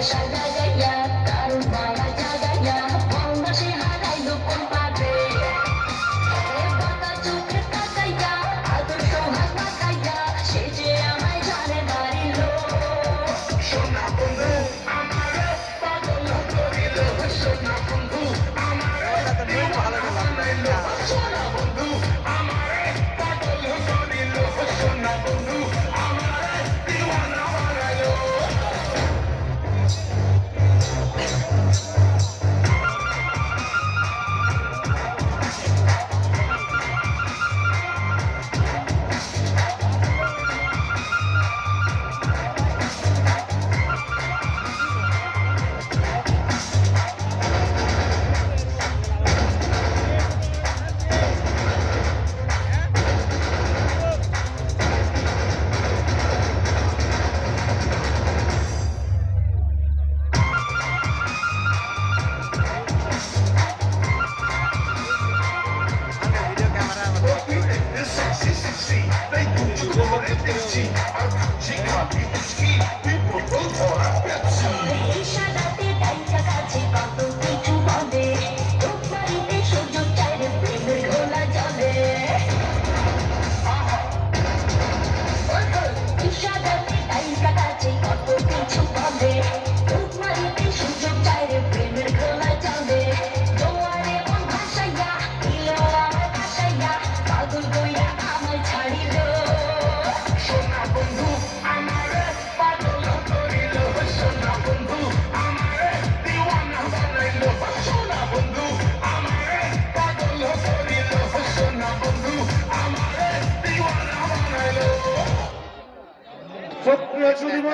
Shut up. বানাইল